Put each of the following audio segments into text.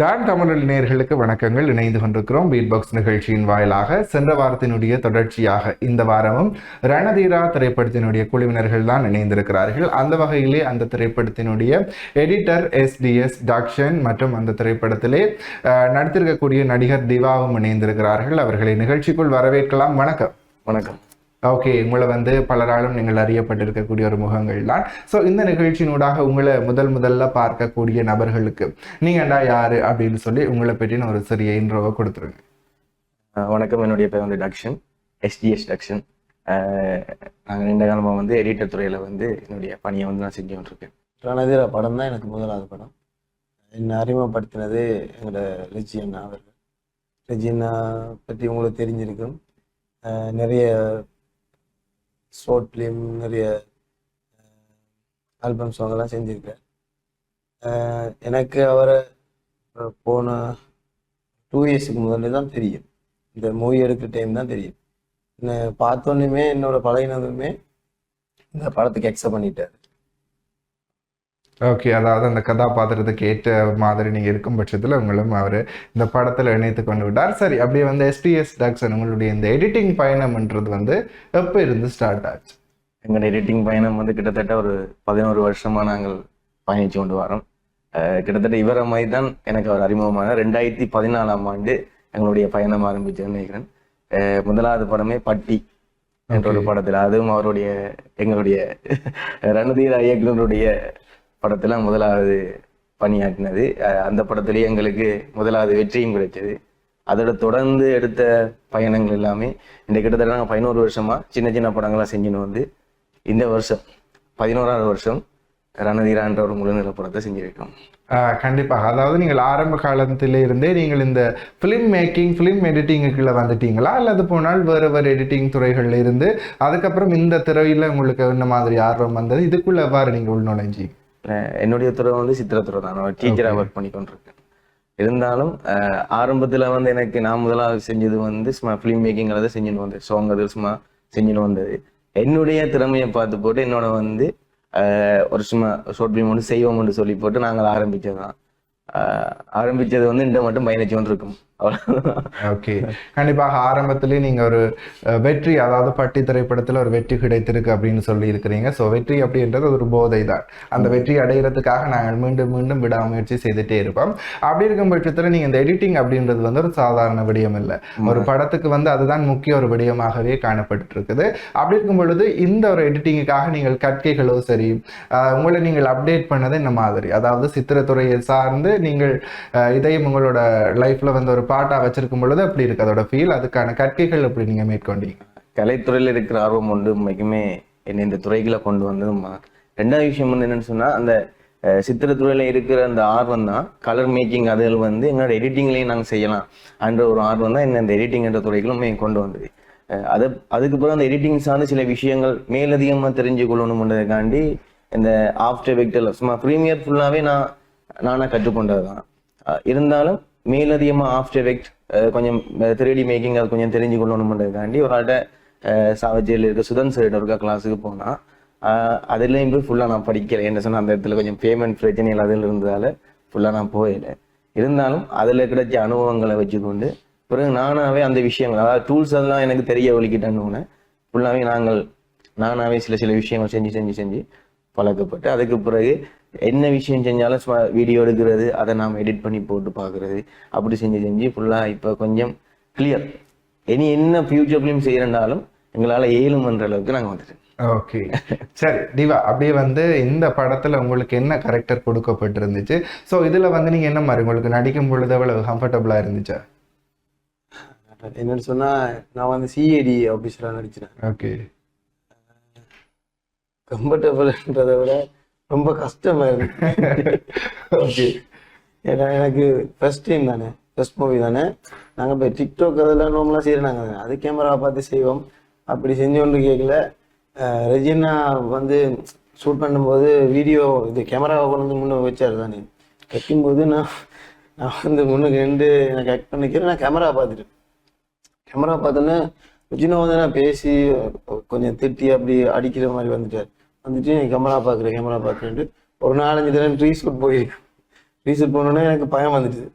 Don Tamil நேர்களுக்கு வணக்கங்கள். இணைந்து கொண்டிருக்கிறோம் பீட் பாக்ஸ் நிகழ்ச்சியின் வாயிலாக. சென்ற வாரத்தினுடைய தொடர்ச்சியாக இந்த வாரமும் ரணதீரா திரைப்படத்தினுடைய குழுவினர்கள் தான் இணைந்திருக்கிறார்கள். அந்த வகையிலே அந்த திரைப்படத்தினுடைய எடிட்டர் எஸ்டிஎஸ் டாக்ஷன் மற்றும் அந்த திரைப்படத்திலே நடித்திருக்கக்கூடிய நடிகர் திவாவும் இணைந்திருக்கிறார்கள். அவர்களை நிகழ்ச்சிக்குள் வரவேற்கலாம். வணக்கம். வணக்கம். ஓகே உங்களை வந்து பலராலும் நீங்கள் அறியப்பட்டிருக்கக்கூடிய ஒரு முகங்கள் தான் ஸோ இந்த நிகழ்ச்சியினூடாக உங்களை முதல் முதல்ல பார்க்கக்கூடிய நபர்களுக்கு நீங்கண்டா யாரு அப்படின்னு சொல்லி உங்களை பற்றின ஒரு சிறிய இன்ட்ரோவை கொடுத்துருங்க. வணக்கம். என்னுடைய பேர் வந்து டக்ஷன் எஸ்டிஎஸ் டக்ஷன் நாங்கள் நீண்ட காலமாக வந்து எடிட்டர் துறையில் வந்து என்னுடைய பணியை வந்து நான் செஞ்சு கொண்டிருக்கேன். ரணதீரா படம் தான் எனக்கு முதலாவது படம். என்னை அறிமுகப்படுத்தினது எங்களோட ரிஜி அண்ணா அவர்கள். ரிஜி அண்ணா பற்றி உங்களுக்கு தெரிஞ்சிருக்கும். நிறைய ஷார்ட் ஃபிலிம் நிறைய ஆல்பம் சாங்கெல்லாம் செஞ்சுருக்கார் எனக்கு அவரை போன டூ இயர்ஸுக்கு முதல்ல தான் தெரியும். இந்த மூவி எடுக்கிற டைம் தான் தெரியும். என்னை பார்த்தோன்னுமே என்னோட பழகினதுமே இந்த படத்துக்கு அக்செப்ட் பண்ணிட்டார். ஓகே அதாவது அந்த கதாபாத்திரத்துக்கு ஏற்ற மாதிரி நீங்கள் இருக்கும் பட்சத்தில் உங்களும் அவர் இந்த படத்தில் இணைத்து கொண்டு விட்டார். சரி அப்படியே வந்து எஸ்டிஎஸ் டாக்ஸன் உங்களுடைய இந்த எடிட்டிங் பயணம்ன்றது வந்து எப்போ இருந்து ஸ்டார்ட் ஆச்சு? எங்களோட எடிட்டிங் பயணம் வந்து கிட்டத்தட்ட ஒரு பதினோரு வருஷமாக நாங்கள் பயணித்து கொண்டு வரோம். கிட்டத்தட்ட இவரை மாதிரி தான் எனக்கு அவர் அறிமுகமான ரெண்டாயிரத்தி பதினாலாம் ஆண்டு எங்களுடைய பயணம் ஆரம்பிச்சதுன்னு நினைக்கிறேன். முதலாவது படமே பட்டி என்ற ஒரு. படத்தில் அதுவும் அவருடைய எங்களுடைய ரணதீர இயக்குனருடைய படத்தில் முதலாவது பணியாற்றினது. அந்த படத்துலேயே எங்களுக்கு முதலாவது வெற்றியும் கிடைச்சது அதோட தொடர்ந்து எடுத்த பயணங்கள் எல்லாமே இந்த கிட்டத்தட்ட நாங்கள் பதினோரு வருஷமாக சின்ன சின்ன படங்களாக செஞ்சுன்னு வந்து இந்த வருஷம் பதினோராவது வருஷம் ரணதீரான்ற ஒரு முழுநில படத்தை செஞ்சிருக்கோம். கண்டிப்பாக. அதாவது நீங்கள் ஆரம்ப காலத்திலே இருந்தே நீங்கள் இந்த ஃபிலிம் மேக்கிங் ஃபிலிம் எடிட்டிங்குக்குள்ளே வந்துட்டீங்களா? அல்லது போனால் வேறு வேறு எடிட்டிங் துறைகளில் இருந்து அதுக்கப்புறம் இந்த துறையில் உங்களுக்கு என்ன மாதிரி ஆர்வம் வந்தது? இதுக்குள்ளே எவ்வாறு நீங்கள் உள்நுழைஞ்சி என்னுடைய துறை வந்து சித்திரத்துறை தான் நான் டீச்சராக ஒர்க் பண்ணி கொண்டிருக்கேன் இருந்தாலும் ஆரம்பத்துல வந்து எனக்கு நான் முதலாவது செஞ்சது வந்து சும்மா ஃபிலிம் மேக்கிங் அதை செஞ்சுன்னு வந்தேன். சாங் அது சும்மா செஞ்சுன்னு வந்தது. என்னுடைய திறமையை பார்த்து போட்டு என்னோட வந்து ஒரு சும்மா ஷார்ட் ஃபிலிம் ஒன்று செய்வோம்னு சொல்லி போட்டு நாங்கள் ஆரம்பிச்சது தான் ஆரம்பிச்சது வந்து இந்த மட்டும் பயணிச்சு அவ்வளவுதான் ஓகே கண்டிப்பாக ஆரம்பத்திலே நீங்க ஒரு வெற்றி அதாவது பட்டி திரைப்படத்துல ஒரு வெற்றி கிடைத்திருக்கு அப்படின்னு சொல்லி இருக்கிறீங்க ஸோ வெற்றி அப்படின்றது ஒரு போதை தான் அந்த வெற்றி அடைகிறதுக்காக நாங்கள் மீண்டும் மீண்டும் விடாமுயற்சி செய்துட்டே இருப்போம். அப்படி இருக்கும் பட்சத்துல நீங்க இந்த எடிட்டிங் அப்படின்றது வந்து ஒரு சாதாரண விடயம் இல்லை. ஒரு படத்துக்கு வந்து அதுதான் முக்கிய ஒரு விடயமாகவே காணப்பட்டு இருக்குது அப்படி இருக்கும் பொழுது இந்த ஒரு எடிட்டிங்குக்காக நீங்கள் கற்கைகளோ சரி உங்களை நீங்கள் அப்டேட் பண்ணது இந்த மாதிரி. அதாவது சித்திரத்துறையை சார்ந்து நீங்கள் இதையும் உங்களோட லைஃப்ல வந்து ஒரு பாட்டாக வச்சிருக்கும் பொழுது அப்படி இருக்கு. அதோட ஃபீல் அதுக்கான கற்கைகள் எப்படி நீங்கள் மேற்கொண்டீங்க. கலைத்துறையில் இருக்கிற ஆர்வம் உண்டு. உண்மைக்குமே என்னை இந்த துறைகளை கொண்டு வந்ததும்மா ரெண்டாவது விஷயம் வந்து என்னன்னு சொன்னால் அந்த சித்திரத்துறையில் இருக்கிற அந்த ஆர்வம் தான். கலர் மேக்கிங் அதில் வந்து எங்களோட எடிட்டிங்லேயும் நாங்கள் செய்யலாம் என்ற ஒரு ஆர்வம் தான் என்ன இந்த எடிட்டிங் என்ற துறைகளும் கொண்டு வந்தது. அதை அது அதுக்கு பிறகு அந்த எடிட்டிங் சார்ந்து சில விஷயங்கள் மேலதிகமாக தெரிஞ்சு கொள்ளணும்ன்றதுக்காண்டி இந்த ஆஃப்டர் வெக்டர் சும்மா ப்ரீமியர் ஃபுல்லாகவே நான் நானாக கற்றுக்கொண்டது தான் இருந்தாலும் மேலதிகமாக ஆஃப்டர் எஃபெக்ட் கொஞ்சம் த்ரீடி மேக்கிங் அது கொஞ்சம் தெரிஞ்சு கொள்ளணுமன்றதுக்காண்டி ஒரு ஆள்கிட்ட சாவஜியில் இருக்க சுதன் சார் இருக்க கிளாஸுக்கு போனால் அதுலேயும் போய் ஃபுல்லாக நான் படிக்கலை. என்ன சொன்னால் அந்த இடத்துல கொஞ்சம் பேமெண்ட் பிரச்சனைகள் அதில் இருந்ததால் ஃபுல்லாக நான் போயிடலை இருந்தாலும் அதில் கிடைச்ச அனுபவங்களை வச்சுக்கொண்டு பிறகு நானாகவே அந்த விஷயங்கள் அதாவது டூல்ஸ் அதெல்லாம் எனக்கு தெரிய ஒழிக்கிட்டேன்னு ஃபுல்லாகவே நாங்கள் நானாகவே சில சில விஷயங்கள் செஞ்சு செஞ்சு செஞ்சு பழக்கப்பட்டு அதுக்கு பிறகு என்ன விஷயம் செஞ்சாலும் வீடியோ எடுக்கிறது அதை நாம் எடிட் பண்ணி போட்டு பார்க்கறது. அப்படி செஞ்சு செஞ்சு ஃபுல்லாக இப்போ கொஞ்சம் கிளியர் இனி என்ன ஃபியூச்சர் ஃபிலிம் செய்யறனாலும் எங்களால் ஏழுமன்ற அளவுக்கு நாங்கள் வந்துட்டோம். ஓகே சரி திவா அப்படியே வந்து இந்த படத்துல உங்களுக்கு என்ன கரெக்டர் கொடுக்கப்பட்டிருந்துச்சு? ஸோ இதுல வந்து நீங்க என்ன மாதிரி உங்களுக்கு நடிக்கும் பொழுது எவ்வளவு கம்ஃபர்டபுளா இருந்துச்சா? என்னன்னு சொன்னா நான் வந்து சிஏடி ஆஃபீஸராக நடிச்சிட்டேன் ஓகே கம்ஃபர்டபுள்ன்றதை விட ரொம்ப கஷ்டமா இருக்கு. ஓகே ஏன்னா எனக்கு ஃபர்ஸ்ட் டைம் தானே. ஃபர்ஸ்ட் மூவி தானே. நாங்கள் இப்போ டிக்டாக் அதெல்லாம் நோம்லாம் செய்கிறோம் நாங்கள் அது கேமரா பார்த்து செய்வோம். அப்படி செஞ்சு கேட்கல ரெஜினா வந்து ஷூட் பண்ணும்போது வீடியோ இது கேமராவை கொண்டு வந்து முன்னே வச்சார் தானே. வைக்கும்போது நான் நான் வந்து முன்னுக்கு ரெண்டு எனக்கு ஆக்ட் பண்ணிக்கிறேன் நான் கேமரா பார்த்துட்டு கேமரா பார்த்தோன்னே விஜினோ வந்து நான் பேசி கொஞ்சம் திட்டி அப்படி அடிக்கிற மாதிரி வந்துட்டார். வந்துட்டு நீ கேமரா பார்க்குற கேமரா பார்க்குறேன்ட்டு ஒரு நாலஞ்சு தடவை ட்ரீ ஷூட் போயிருக்கேன் ரீசெட் போனோடனே எனக்கு பயம் வந்துடுது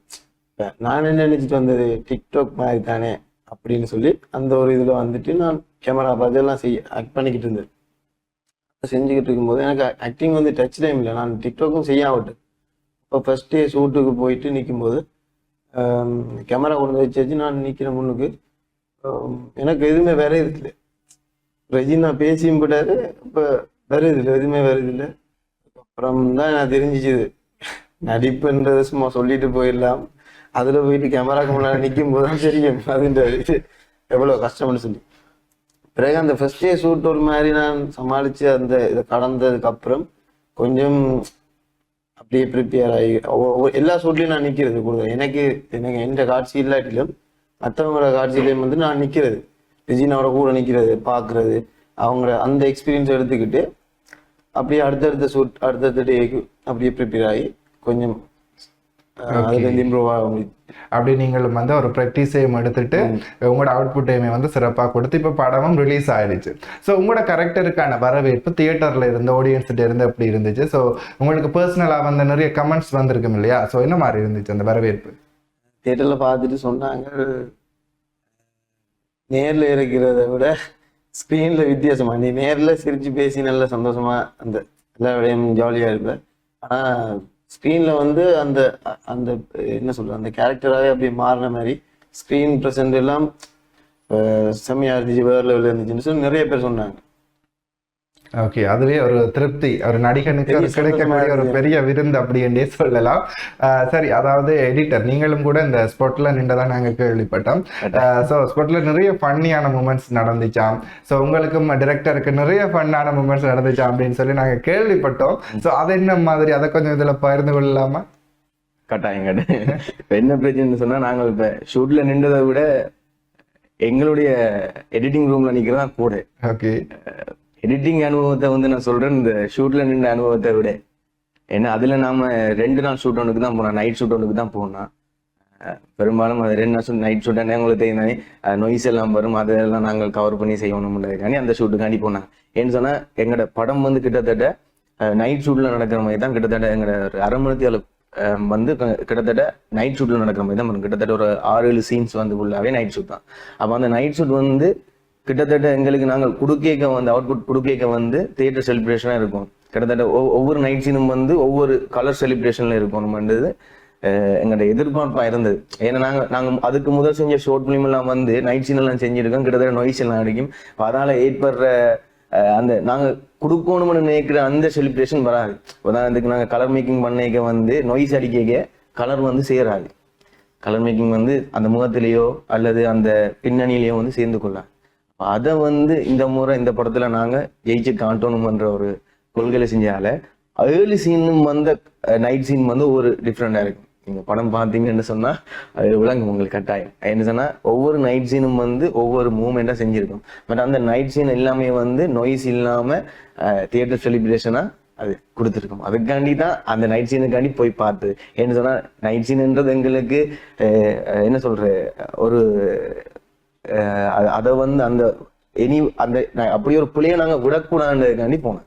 நான் என்ன நினச்சிட்டு வந்தது? டிக்டாக் மாதிரி தானே அப்படின்னு சொல்லி அந்த ஒரு இதில் வந்துட்டு நான் கேமரா பார்த்து எல்லாம் செய்ய ஆக்ட் பண்ணிக்கிட்டு இருந்தேன். செஞ்சுக்கிட்டு இருக்கும்போது எனக்கு ஆக்டிங் வந்து டச் டைம் இல்லை. நான் டிக்டாக்கும் செய்ய இப்போ ஃபர்ஸ்ட் டே ஷூட்டுக்கு போயிட்டு நிற்கும்போது கேமரா கொண்டு வச்சு வச்சு நான் நிற்கிற முன்னுக்கு எனக்கு எதுவுமே வேற இல்லை. ரெஜினா பேசியும் போட்டாரு இப்போ வருது இல்லை எதுவுமே வருது இல்லை அப்புறம் தான் நான் தெரிஞ்சிச்சுது. நடிப்புன்றது சும்மா சொல்லிட்டு போயிடலாம். அதில் போயிட்டு கேமராக்கு முன்னாடி நிற்கும் போது தான் தெரியும் அதுன்ற இது எவ்வளோ கஷ்டம்னு சொல்லி. பிறகு அந்த ஃபர்ஸ்ட் டே ஷூட் ஒரு மாதிரி நான் சமாளித்து அந்த இதை கடந்ததுக்கப்புறம் கொஞ்சம் அப்படியே ப்ரிப்பேர் ஆகி எல்லா ஷூட்லையும் நான் நிற்கிறது கூட எனக்கு எனக்கு எந்த காட்சி இல்லாட்டிலும் மற்றவங்களோட காட்சியிலையும் வந்து நான் நிற்கிறது ரெஜினாவோட கூட நிற்கிறது பார்க்குறது. அவங்கள அந்த எக்ஸ்பீரியன்ஸ் எடுத்துக்கிட்டு அப்படியே அடுத்தடுத்த ஷூட் அடுத்தடுத்த டேக்கு அப்படியே ப்ரிப்பேர் ஆகி கொஞ்சம் இம்ப்ரூவ் ஆக அப்படி நீங்களும் வந்து ஒரு ப்ராக்டிஸையும் எடுத்துட்டு உங்களோட அவுட்புட்டையுமே வந்து சிறப்பாக கொடுத்து இப்போ படமும் ரிலீஸ் ஆயிடுச்சு. ஸோ உங்களோட கரெக்டருக்கான வரவேற்பு தியேட்டரில் இருந்து ஆடியன்ஸ்கிட்ட இருந்து எப்படி இருந்துச்சு? ஸோ உங்களுக்கு பர்சனலாக வந்து நிறைய கமெண்ட்ஸ் வந்திருக்கும் இல்லையா? ஸோ என்ன மாதிரி இருந்துச்சு அந்த வரவேற்பு? தேட்டரில் பார்த்துட்டு சொன்னாங்க நேரில் இருக்கிறத விட ஸ்க்ரீனில் வித்தியாசமா நீ நேரில் சிரிச்சு பேசி நல்ல சந்தோஷமா அந்த எல்லா விடையும் ஜாலியாக இருப்ப. ஆனால் ஸ்க்ரீனில் வந்து அந்த அந்த என்ன சொல்றது அந்த கேரக்டராகவே அப்படியே மாறின மாதிரி ஸ்க்ரீன் ப்ரெசென்ட் எல்லாம் செம்மையாக செம்மையா இருந்துச்சு வேறு லெவலில் இருந்துச்சுன்னு சொல்லி நிறைய பேர் சொன்னாங்க. ஓகே அதுவே ஒரு திருப்தி. ஒரு நடிகனுக்கு ஒரு கிடைக்கக்கூடிய ஒரு பெரிய விருந்து அப்படின்றே சொல்லலாம். சரி அதாவது எடிட்டர் நீங்களும் கூட இந்த ஸ்பாட்ல நின்றதா நாங்க கேள்விப்பட்டோம். ஸோ ஸ்பாட்ல நிறைய ஃபன்னியான மூமெண்ட்ஸ் நடந்துச்சாம். ஸோ உங்களுக்கும் டிரெக்டருக்கு நிறைய ஃபன்னான மூமெண்ட்ஸ் நடந்துச்சாம் அப்படின்னு சொல்லி நாங்க கேள்விப்பட்டோம். ஸோ அது என்ன மாதிரி? அதை கொஞ்சம் இதுல பகிர்ந்து கொள்ளலாமா? கட்டாயம் கட்டாயம். இப்ப என்ன பிரச்சனைன்னு சொன்னா நாங்க இப்ப ஷூட்ல நின்றதை விட எங்களுடைய எடிட்டிங் ரூம்ல நிக்கிறதா கூட. ஓகே எடிட்டிங் அனுபவத்தை வந்து நான் சொல்றேன் இந்த ஷூட்ல நின்ற அனுபவத்தை விட. ஏன்னா அதுல நாம ரெண்டு நாள் ஷூட் ஒன்றுக்கு தான் போனோம். நைட் ஷூட் ஒன்றுக்கு தான் போனோம். பெரும்பாலும் அது ரெண்டு நாள் நைட் ஷூட் உங்களுக்கு தெரியுதானே நொய்ஸ் எல்லாம் வரும் அதெல்லாம் நாங்கள் கவர் பண்ணி செய்யணும்ன்றதுக்காண்டி அந்த ஷூட்டுக்காண்டி போனாங்க ஏன்னு சொன்னால் எங்களோட படம் வந்து கிட்டத்தட்ட நைட் ஷூட்டில் நடக்கிற மாதிரி தான் கிட்டத்தட்ட எங்களோட ஒரு அரை மணி வந்து க- கிட்டத்தட்ட நைட் ஷூட்டில் நடக்கிற மாதிரி தான் கிட்டத்தட்ட ஒரு ஆறு ஏழு சீன்ஸ் வந்து ஃபுல்லாகவே நைட் ஷூட் தான். அப்போ அந்த நைட் ஷூட் வந்து கிட்டத்தட்ட எங்களுக்கு நாங்கள் குடுக்கேக்க வந்து அவுட்புட் குடுக்கேக்க வந்து தியேட்டர் செலிப்ரேஷனாக இருக்கும். கிட்டத்தட்ட ஒவ்வொரு நைட் சீனும் வந்து ஒவ்வொரு கலர் செலிப்ரேஷன்ல இருக்கணும்ன்றது அஹ், எங்களோட எதிர்பார்ப்பாக இருந்தது. ஏன்னா நாங்கள் நாங்கள் அதுக்கு முதல் செஞ்ச ஷோர்ட் ஃபிலிம் எல்லாம் வந்து நைட் சீன் எல்லாம் செஞ்சிருக்கோம். கிட்டத்தட்ட நொய்ஸ் எல்லாம் அடிக்கும். அப்ப ஏற்படுற அந்த நாங்கள் கொடுக்கணும்னு நினைக்கிற அந்த செலிப்ரேஷன் வராது. உதாரணத்துக்கு நாங்கள் கலர் மேக்கிங் பண்ணிக்க வந்து நொய்ஸ் அடிக்க கலர் வந்து சேராது. கலர் மேக்கிங் வந்து அந்த முகத்திலேயோ அல்லது அந்த பின்னணியிலேயோ வந்து சேர்ந்து கொள்ளாது. அதை வந்து இந்த முறை இந்த படத்துல நாங்க ஜெயிச்சு காட்டணும்ன்ற ஒரு கொள்கையில செஞ்சால ஏர்லி சீனும் வந்த நைட் சீன் வந்து ஒரு டிஃப்ரெண்டா இருக்கும். நீங்க படம் பார்த்தீங்கன்னு சொன்னா அது விளங்கும் உங்களுக்கு கட்டாயம். என்ன சொன்னா ஒவ்வொரு நைட் சீனும் வந்து ஒவ்வொரு மூமெண்டா செஞ்சிருக்கும். பட் அந்த நைட் சீன் எல்லாமே வந்து நொய்ஸ் இல்லாம தியேட்டர் செலிப்ரேஷனா அது கொடுத்துருக்கோம். அதுக்காண்டி தான் அந்த நைட் சீனுக்காண்டி போய் பார்த்து. என்ன சொன்னா நைட் சீனுன்றது எங்களுக்கு என்ன சொல்ற ஒரு அத வந்து அந்த இனி அந்த அப்படி ஒரு புள்ளைய நாங்க விடக்கூடாதுக்காண்டி போனேன்.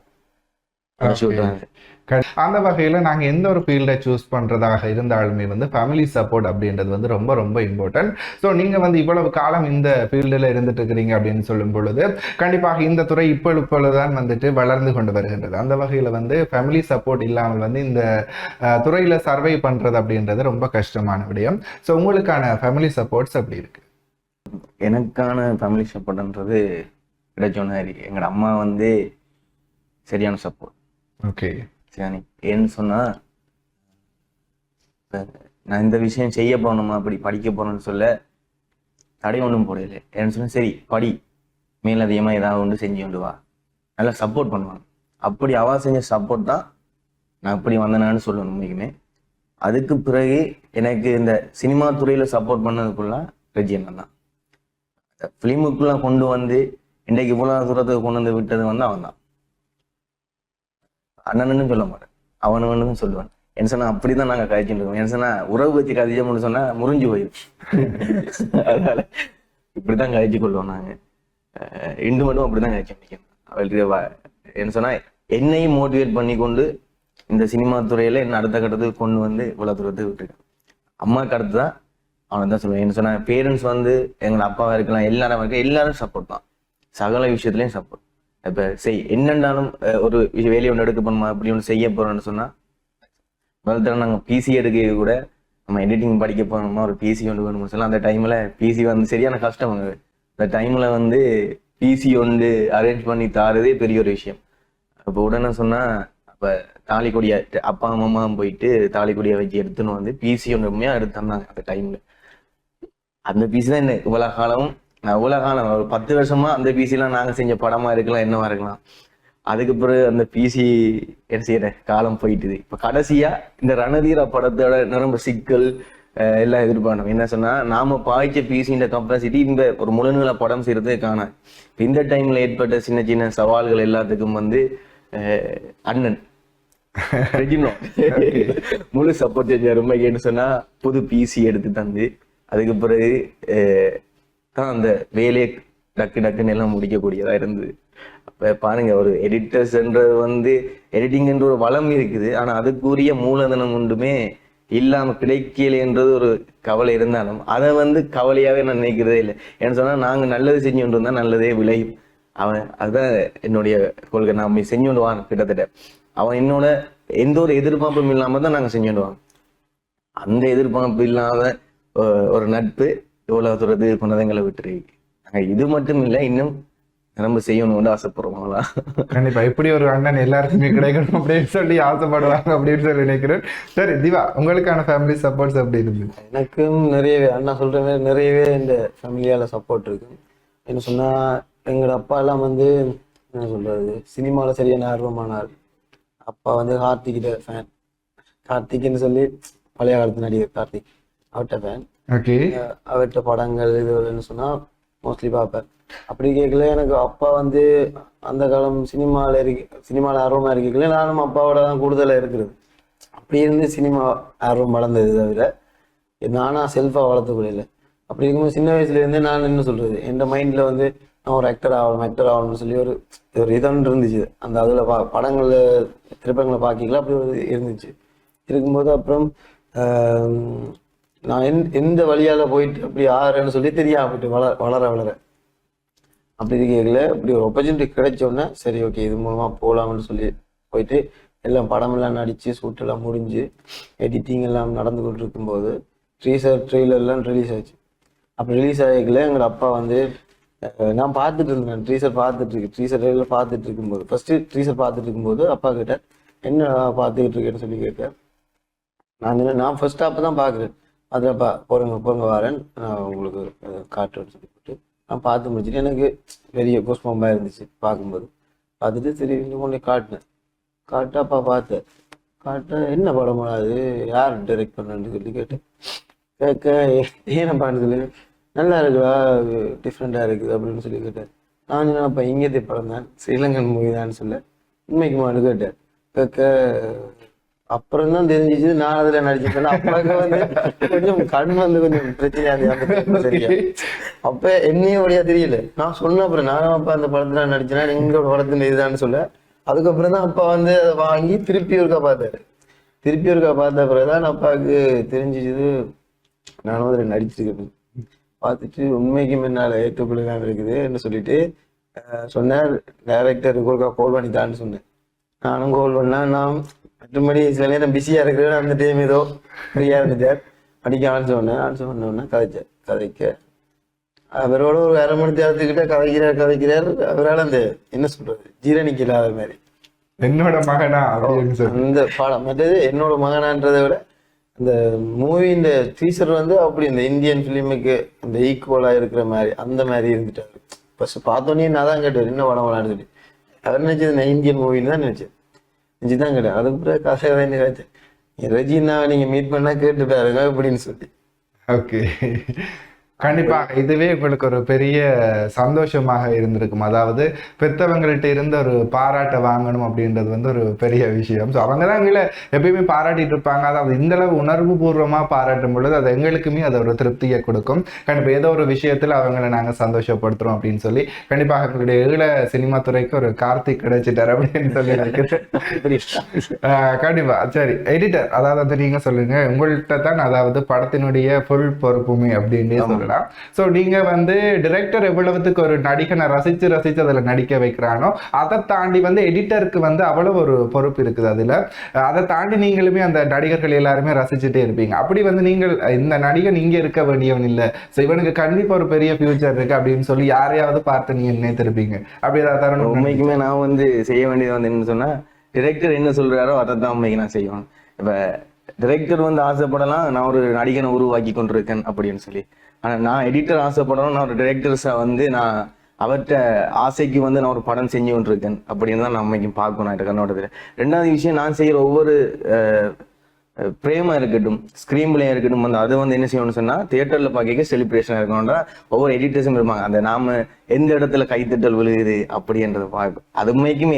அந்த வகையில நாங்க எந்த ஒரு ஃபீல்டை சூஸ் பண்றதாக இருந்தாலுமே வந்து ஃபேமிலி சப்போர்ட் அப்படின்றது வந்து ரொம்ப ரொம்ப இம்பார்ட்டன்ட் ஸோ நீங்க வந்து இவ்வளவு காலம் இந்த ஃபீல்டில் இருந்துட்டு இருக்கிறீங்க அப்படின்னு சொல்லும் பொழுது கண்டிப்பாக இந்த துறை இப்போ இப்பொழுதுதான் வந்துட்டு வளர்ந்து கொண்டு வருகின்றது. அந்த வகையில வந்து ஃபேமிலி சப்போர்ட் இல்லாமல் வந்து இந்த துறையில சர்வை பண்றது அப்படின்றது ரொம்ப கஷ்டமான விடயம். ஸோ உங்களுக்கான ஃபேமிலி சப்போர்ட்ஸ் அப்படி இருக்கு. எனக்கான ஃபேமிலி சப்போர்ட்ன்றது கிடைச்சோன்னு எங்களோட அம்மா வந்து சரியான சப்போர்ட் ஓகே. சரி ஏன்னு சொன்னா இப்ப நான் இந்த விஷயம் செய்ய போகணுமா அப்படி படிக்க போறேன்னு சொல்ல தடை ஒன்றும் போடல. ஏன்னு சொன்னா சரி படி. மேலதிகமா ஏதாவது ஒன்று செஞ்சு கொண்டு வா. நல்லா சப்போர்ட் பண்ணுவாங்க. அப்படி அவ செஞ்ச சப்போர்ட் தான் நான் இப்படி வந்தேனான்னு சொல்லணும் உண்மைக்குமே. அதுக்கு பிறகு எனக்கு இந்த சினிமா துறையில சப்போர்ட் பண்ணதுக்குள்ள ரெஜியன் தான். ஃபிலிமுக்குள்ள கொண்டு வந்து இன்றைக்கு இவ்வளவு தூரத்துக்கு கொண்டு வந்து விட்டது வந்து அவன் தான். அண்ணன்னு சொல்ல மாட்டேன். அவனவன்னு சொல்லுவேன். என்ன சொன்னா அப்படிதான் நாங்க கழிச்சுட்டு இருக்கோம். என்ன சொன்னா உறவு வச்சு கழிச்சோம்னு சொன்னா முறிஞ்சு போயிடும் அதனால இப்படிதான் கழிச்சு கொள்வோம் நாங்க. அஹ் இண்டு மட்டும் அப்படிதான் கழிச்சு முடிக்கணும் அவளுக்கு என்ன சொன்னா என்னையும் மோட்டிவேட் பண்ணி கொண்டு இந்த சினிமா துறையில என்ன அடுத்த கட்டத்துக்கு கொண்டு வந்து இவ்வளவு தூரத்துக்கு விட்டுருக்கேன் அம்மாவுக்கு அடுத்து தான் அவனை தான் சொல்லுவேன். என்ன சொன்னா பேரண்ட்ஸ் வந்து எங்களை அப்பாவாக இருக்கலாம் எல்லாரும் இருக்கலாம் எல்லாரும் சப்போர்ட் தான். சகல விஷயத்துலையும் சப்போர்ட் இப்போ செய் என்னென்னாலும் ஒரு விஷயம் வேலையை ஒன்று எடுக்க போனோமா அப்படி ஒன்று செய்ய போகிறோம்னு சொன்னால் முதல்ல நாங்கள் பிசி எடுக்க கூட நம்ம எடிட்டிங் படிக்க போனோமா ஒரு பிசி ஒன்று வேணும்னு சொல்லலாம் அந்த டைமில் பிசி வந்து சரியான கஷ்டம் அந்த டைமில் வந்து பிசி ஒன்று அரேஞ்ச் பண்ணி தாரதே பெரிய ஒரு விஷயம். அப்போ உடனே சொன்னால் அப்போ தாலி கொடியா அப்பா அம்மா போயிட்டு தாலி வச்சு எடுத்துன்னு வந்து பிசி ஒன்று உண்மையாக எடுத்து தந்தாங்க அந்த டைமில் அந்த பிசி தான் என்ன இவ்வளவு காலம் நான் இவ்வளவு காலம் ஒரு பத்து வருஷமா அந்த பிசிலாம் நாங்க செஞ்ச படமா இருக்கலாம் என்னவா இருக்கலாம். அதுக்கு பிறகு அந்த பிசி என்ன செய்யற? காலம் போயிட்டுது. இப்ப கடைசியா இந்த ரணதீர படத்தோட நிரம்ப சிக்கல் எல்லாம் எதிர்பார்க்கணும். என்ன சொன்னா நாம பாய்ச்ச பிசின்ற கப்பாசிட்டி இந்த ஒரு முழுநீள படம் செய்யறதே காணாது இப்ப இந்த டைம்ல ஏற்பட்ட சின்ன சின்ன சவால்கள் எல்லாத்துக்கும் வந்து அண்ணன். முழு சப்போர்ட் செஞ்சார் உண்மைக்கு சொன்னா புது பிசி எடுத்து தந்து அதுக்கு பிறகு தான் அந்த வேலையை டக்கு டக்குன்னு எல்லாம் முடிக்கக்கூடியதாக இருந்தது. அப்போ பாருங்க ஒரு எடிட்டர்ஸ்ன்றது வந்து எடிட்டிங்ன்ற ஒரு வளம் இருக்குது. ஆனால் அதுக்குரிய மூலதனம் ஒன்றுமே இல்லாமல் கிடைக்கலன்றது ஒரு கவலை இருந்தாலும் அதை வந்து கவலையாகவே நான் நினைக்கிறதே இல்லை. ஏன்னு சொன்னால் நாங்கள் நல்லது செஞ்சு கொண்டு வந்தால் நல்லதே விளையும். அவன் அதுதான் என்னுடைய கொள்கை. நான் செஞ்சு கொண்டு வாங்க கிட்டத்தட்ட. அவன் என்னோட எந்த ஒரு எதிர்பார்ப்பும் இல்லாமல் தான் நாங்கள் செஞ்சு வாங்க அந்த எதிர்பார்ப்பு இல்லாத ஒரு நட்பு இவ்வளவு தூரத்து கொண்டதங்களை விட்டுருக்கு நாங்க இது மட்டும் இல்லை இன்னும் நம்ம செய்யணும்னு ஆசைப்படுறோம் அவ்வளோ கண்டிப்பா. இப்படி ஒரு அண்ணன் எல்லாருக்குமே கிடைக்கணும் அப்படின்னு சொல்லி ஆசைப்படுவாங்க அப்படின்னு சொல்லி நினைக்கிறேன். சரி திவா உங்களுக்கான ஃபேமிலி சப்போர்ட்ஸ் எப்படி இருந்துச்சு எனக்கும் நிறையவே அண்ணா சொல்ற மாதிரி நிறையவே இந்த ஃபேமிலியால சப்போர்ட் இருக்கு. என்ன சொன்னா எங்களோட அப்பா எல்லாம் வந்து என்ன சொல்றது சினிமால சரியான ஆர்வமானார். அப்பா வந்து கார்த்திகிட்ட ஃபேன் கார்த்திக்னு சொல்லி பழைய காலத்து நடிகர் கார்த்திக். அவர்கிட்ட ஃபேன் ஓகே அவர்கிட்ட படங்கள் இது என்ன சொன்னா மோஸ்ட்லி பார்ப்பேன். அப்படி கேட்கல எனக்கு அப்பா வந்து அந்த காலம் சினிமாவில் இருக்க சினிமாவில் ஆர்வமா இருக்கல நானும் அப்பாவோட தான் கூடுதலாக இருக்கிறது. அப்படி இருந்து சினிமா ஆர்வம் வளர்ந்தது தவிர நானா செல்ஃபாக வளர்த்துக்கூட அப்படி இருக்கும்போது சின்ன வயசுல இருந்தே நான் என்ன சொல்றது என் மைண்ட்ல வந்து நான் ஒரு ஆக்டர் ஆகணும் ஆக்டர் ஆகணும்னு சொல்லி ஒரு ஒரு இதொன்று இருந்துச்சு. அந்த அதில் பா படங்களில் திரைப்படங்களை பார்க்கல அப்படி ஒரு இருந்துச்சு. இருக்கும்போது அப்புறம் நான் எந் எந்த வழியால் போயிட்டு அப்படி ஆறேன்னு சொல்லி தெரியாம போயிட்டு வளர வளர வளர. அப்படி இருக்கல இப்படி ஒரு ஆப்பர்ச்சுனிட்டி கிடைச்ச உடனே சரி ஓகே இது மூலமா போகலாம்னு சொல்லி போயிட்டு எல்லாம் படமெல்லாம் நடிச்சு சூட்டெல்லாம் முடிஞ்சு எடிட்டிங் எல்லாம் நடந்து கொண்டு இருக்கும்போது ட்ரீசர் ட்ரெய்லர்லாம் ரிலீஸ் ஆச்சு. அப்படி ரிலீஸ் ஆகிக்கல எங்கள் அப்பா வந்து நான் பார்த்துட்டு இருந்தேன் ட்ரீசர் பார்த்துட்டு இருக்கு ட்ரீசர் ட்ரெய்லர் பார்த்துட்டு இருக்கும்போது ஃபர்ஸ்ட் ட்ரீசர் பார்த்துட்டு இருக்கும்போது அப்பா கிட்ட என்ன பார்த்துக்கிட்டு இருக்கேன்னு சொல்லி கேட்டேன் நான் நான் ஃபர்ஸ்ட் அப்போ தான் பார்க்குறேன். அதில் பா போறங்க வரேன். நான் உங்களுக்கு காட்டுறேன் சொல்லி போட்டு நான் பார்த்து முடிச்சுட்டு எனக்கு பெரிய கோஸ்பம்பாக இருந்துச்சு பார்க்கும்போது. பார்த்துட்டு சரி இன்னும் கொண்டு காட்டினேன். காட்டு அப்பா பார்த்தேன் காட்ட என்ன படம் அது? யார் டைரக்ட் பண்ணன்னு சொல்லி கேட்டேன். கேட்க ஏனப்பான்னு சொல்லி? நல்லா இருக்குதா டிஃப்ரெண்டாக இருக்குது அப்படின்னு சொல்லி கேட்டேன் நான் என்னப்பா அப்போ இங்கே படம் தான் ஸ்ரீலங்கன் மூவி தான் சொல்ல உண்மைக்கு மாடு கேட்டேன். கேட்க அப்புறம் தான் தெரிஞ்சிச்சு நான் அதுல நடிச்சிருக்கேன் வந்து கொஞ்சம் கண் வந்து கொஞ்சம் பிரச்சனையா இருந்துச்சு அப்ப என்னையும் வழியா தெரியல. நான் சொன்ன அப்புறம் நானும் அப்பா அந்த படத்துல நடிச்சேன்னா எங்களோட படத்துல இதுதான்னு சொல்ல. அதுக்கப்புறம் தான் அப்பா வந்து அதை வாங்கி திருப்பி ஒருக்கா பார்த்தாரு. திருப்பி ஒருக்கா பார்த்த பிறகுதான் அப்பாவுக்கு தெரிஞ்சிச்சு நானும் அதில் நடிச்சிருக்கேன். பார்த்துட்டு உண்மைக்கு முன்னால ஏற்றுக்கொள்ளலாம் இருக்குதுன்னு சொல்லிட்டு அஹ், சொன்னார் டைரக்டர் ஒருக்கா கால் பண்ணித்தான்னு சொன்னேன். நானும் கால் பண்ணேன். நான் மற்றபடி சில நேரம் பிஸியா இருக்கிறேன் அந்த டைம் ஏதோ ஃப்ரீயா இருந்துட்டார் படிக்க ஆன்சர் சொன்னேன் ஆன்சர் பண்ண உடனே கதைச்சேன் கதைக்க. அவரோட ஒரு அரை மணி நேரத்துக்கிட்ட கதைக்கிறார் கதைக்கிறார். அவரால் அந்த என்ன சொல்றது ஜீரணிக்க இல்லாத மாதிரி. என்னோட மகனா அந்த படம் மற்றது என்னோட மகனான்றதை விட அந்த மூவியின் டீசர் வந்து அப்படி இந்த இந்தியன் ஃபிலிமுக்கு அந்த ஈக்குவலா இருக்கிற மாதிரி அந்த மாதிரி இருந்துட்டாரு. ஃபர்ஸ்ட் பார்த்தோன்னே நான் தான் கேட்டார் என்ன படம் சொல்லி. அவர் நினைச்சது நான் இந்தியன் மூவின்னு தான் நினைச்சேன். நினைச்சு தான் கேட்டேன். அதுக்கு பிறகு கதை தான் கேட்டேன் ரெஜினாவை நீங்க மீட் பண்ணா கேட்டு பாருங்க அப்படின்னு சொல்லி. ஓகே கண்டிப்பாக இதுவே உங்களுக்கு ஒரு பெரிய சந்தோஷமாக இருந்திருக்கும். அதாவது பெத்தவங்கள்ட்ட இருந்து ஒரு பாராட்டை வாங்கணும் அப்படின்றது வந்து ஒரு பெரிய விஷயம். ஸோ அவங்க தான் எங்களை எப்பயுமே பாராட்டிட்டு இருப்பாங்க. அதாவது இந்த அளவு உணர்வு பூர்வமாக பாராட்டும் பொழுது அது எங்களுக்குமே அது ஒரு திருப்தியை கொடுக்கும். கண்டிப்பாக ஏதோ ஒரு விஷயத்தில் அவங்கள நாங்கள் சந்தோஷப்படுத்துறோம் அப்படின்னு சொல்லி கண்டிப்பாக எங்களுடைய ஈழ சினிமா துறைக்கு ஒரு கார்த்திக் கிடைச்சிட்டார் அப்படின்னு சொல்லி நினைக்கிறேன். ஆஹ் கண்டிப்பா. சரி எடிட்டர் அதாவது வந்து நீங்க சொல்லுங்க. உங்கள்கிட்ட தான் அதாவது படத்தினுடைய ஃபுல் பொறுப்புமே அப்படின்னே சொல்லலாம் சோ நீங்க வந்து டிரெக்டர் எவ்வளவுத்துக்கு ஒரு நடிகனை ரசிச்சு ரசிச்சு அதுல நடிக்க வைக்கிறானோ அதை தாண்டி வந்து எடிட்டருக்கு வந்து அவ்வளவு ஒரு பொறுப்பு இருக்குது அதுல. அதை தாண்டி நீங்களுமே அந்த நடிகர்கள் எல்லாருமே ரசிச்சுட்டே இருப்பீங்க. அப்படி வந்து நீங்கள் இந்த நடிகன் இங்க இருக்க வேண்டியவன் இல்ல. சோ இவனுக்கு கண்டிப்பா ஒரு பெரிய ஃபியூச்சர் இருக்கு அப்படின்னு சொல்லி யாரையாவது பார்த்து நீங்க நினைத்திருப்பீங்க. அப்படி ஏதாவது தருணம் உண்மைக்குமே நான் வந்து செய்ய வேண்டியது வந்து என்ன சொன்னா டிரெக்டர் என்ன சொல்றாரோ அதை தான் உண்மைக்கு நான் செய்யணும் இப்ப டிரெக்டர் வந்து ஆசைப்படலாம் நான் ஒரு நடிகனை உருவாக்கி கொண்டிருக்கேன் அப்படின்னு சொல்லி. ஆனால் நான் எடிட்டர் ஆசைப்படணும் நான் ஒரு டிரெக்டர்ஸை வந்து நான் அவர்கிட்ட ஆசைக்கு வந்து நான் ஒரு படம் செஞ்சு கொண்டிருக்கேன். அப்படின்னு தான் நான் பார்க்கணும். என்ற கண்ணோட்டத்தில். ரெண்டாவது விஷயம் நான் செய்கிற ஒவ்வொரு பிரேமா இருக்கட்டும் ஸ்க்ரீன் பிளே இருக்கட்டும் வந்து அது வந்து என்ன செய்யணும்னு சொன்னால் தியேட்டரில் பார்க்க செலிப்ரேஷன் இருக்கணும்னா ஒவ்வொரு எடிட்டர்ஸும் இருப்பாங்க. அந்த நாம எந்த இடத்துல கைத்தட்டல் விழுகுது அப்படின்றத பார்க்கும் அது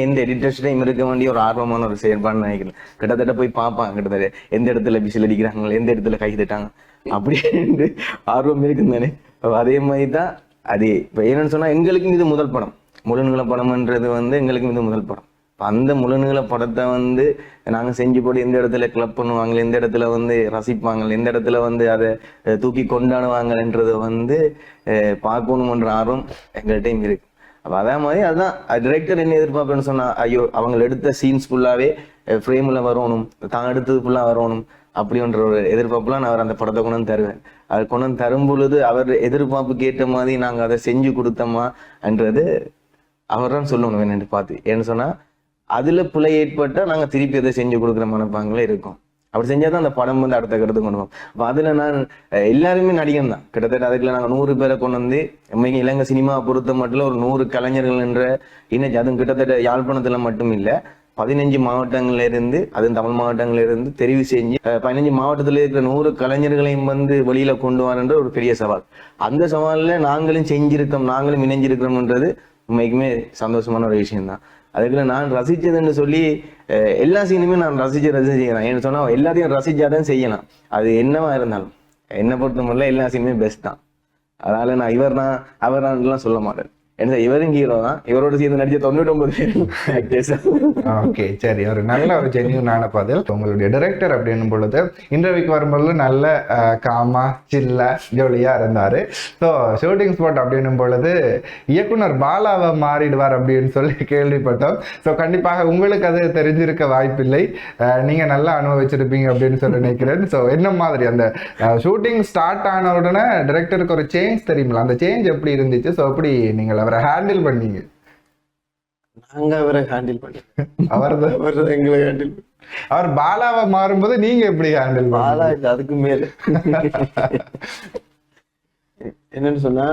எந்த எடிட்டர்ஸ்டையும் இருக்க வேண்டிய ஒரு ஆர்வமான ஒரு செயல்பாடுன்னு நினைக்கிறேன். கிட்டத்தட்ட போய் பார்ப்பாங்க கிட்டத்தட்ட. எந்த இடத்துல விசில் அடிக்கிறாங்க எந்த இடத்துல கை தட்டாங்க. அப்படின்ட்டு ஆர்வம் இருக்குன்னு தானே அதே மாதிரி தான் அது இப்போ என்னன்னு சொன்னா எங்களுக்கும் இது முதல் படம். முழுநீள படம்ன்றது வந்து எங்களுக்கும் இது முதல் படம். இப்போ அந்த முழுநீள படத்தை வந்து நாங்க செஞ்சு போட்டு எந்த இடத்துல கிளப் பண்ணுவாங்க எந்த இடத்துல வந்து ரசிப்பாங்க எந்த இடத்துல வந்து அதை தூக்கி கொண்டாடுவாங்கன்றது வந்து அஹ், பார்க்கணுமன்ற ஆர்வம் எங்கள்கிட்டையும் இருக்கு. அப்போ அதே மாதிரி அதுதான் டிரெக்டர் என்ன எதிர்பார்ப்பேன்னு சொன்னால் ஐயோ அவங்க எடுத்த சீன்ஸ் ஃபுல்லாவே ஃப்ரேம்ல வரணும் தான் எடுத்தது ஃபுல்லா வரணும் அப்படின்ற ஒரு எதிர்பார்ப்புலாம் நான் அவர் அந்த படத்தை கொண்டு வந்து தருவேன். அவர் கொண்டு வந்து தரும் பொழுது அவர் எதிர்பார்ப்புக்கு ஏற்ற மாதிரி நாங்கள் அதை செஞ்சு கொடுத்தோமான்றது அவர் தான் சொல்லணும் என்னன்னு பார்த்து. ஏன்னு சொன்னால் அதில் பிழை ஏற்பட்டால் நாங்கள் திருப்பி அதை செஞ்சு கொடுக்குற மனப்பாங்களே இருக்கும். அப்படி செஞ்சால் தான் அந்த படம் வந்து அடுத்த கருத்து கொண்டு போவோம் அதில் நான் எல்லாருமே நடிகன் தான். கிட்டத்தட்ட அதுக்குள்ள நாங்கள் நூறு பேரை கொண்டு வந்து உண்மைக்கு இலங்கை சினிமா பொறுத்த மட்டும் ஒரு நூறு கலைஞர்கள் என்ற இணைச்சு அதுவும் கிட்டத்தட்ட யாழ்ப்பாணத்தில் மட்டும் இல்லை பதினஞ்சு மாவட்டங்களிலிருந்து இருந்து அதுவும் தமிழ் மாவட்டங்களிலிருந்து தெரிவு செஞ்சு பதினஞ்சு மாவட்டத்தில் இருக்கிற நூறு கலைஞர்களையும் வந்து வெளியில கொண்டு வரன்ற ஒரு பெரிய சவால். அந்த சவாலில் நாங்களும் செஞ்சிருக்கோம் நாங்களும் இணைஞ்சிருக்கிறோம்ன்றது உண்மைக்குமே சந்தோஷமான ஒரு விஷயம்தான். அதுக்குள்ள நான் ரசிச்சதுன்னு சொல்லி எல்லா சீனுமே நான் ரசிச்சு ரசிச்சு செய்யலாம் ஏன்னு சொன்னால் எல்லாத்தையும் ரசிச்சாதான் செய்யலாம். அது என்னவா இருந்தாலும். என்னை பொறுத்த எல்லா சீனுமே பெஸ்ட் தான். அதனால நான் இவர் தான் அவர் தான் சொல்ல மாட்டேன். என்ன இவரும் ஹீரோ தான் இவரோட சேர்ந்து நடிச்ச தொண்ணூற்றி ஒன்பது ஓகே சரி ஒரு நல்ல ஒரு ஜென்யூனான பதில். உங்களுடைய டைரக்டர் அப்படின்னும் பொழுது இன்டர்வியூக்கு வரும்பொழுது நல்ல காமா சில்ல ஜோலியா இருந்தாரு. ஸோ ஷூட்டிங் ஸ்பாட் அப்படின்னும் பொழுது இயக்குனர் பாலாவை மாறிடுவார் அப்படின்னு சொல்லி கேள்விப்பட்டோம். ஸோ கண்டிப்பாக உங்களுக்கு அது தெரிஞ்சிருக்க வாய்ப்பில்லை. நீங்க நல்லா அனுபவிச்சிருப்பீங்க அப்படின்னு சொல்லி நினைக்கிறேன். ஸோ என்ன மாதிரி அந்த ஷூட்டிங் ஸ்டார்ட் ஆன உடனே டைரக்டருக்கு ஒரு சேஞ்ச் தெரியுமில்ல? அந்த சேஞ்ச் எப்படி இருந்துச்சு? ஸோ எப்படி நீங்கள் அவரை ஹேண்டில் பண்ணீங்க. நாங்க அவரை ஹேண்டில் பண்ணி அவர் அவர் எங்களை ஹேண்டில் அவர் பாலாவை மாறும்போது நீங்க எப்படி ஹேண்டில் பாலா இல்ல அதுக்கு மேல. என்னன்னு சொன்னா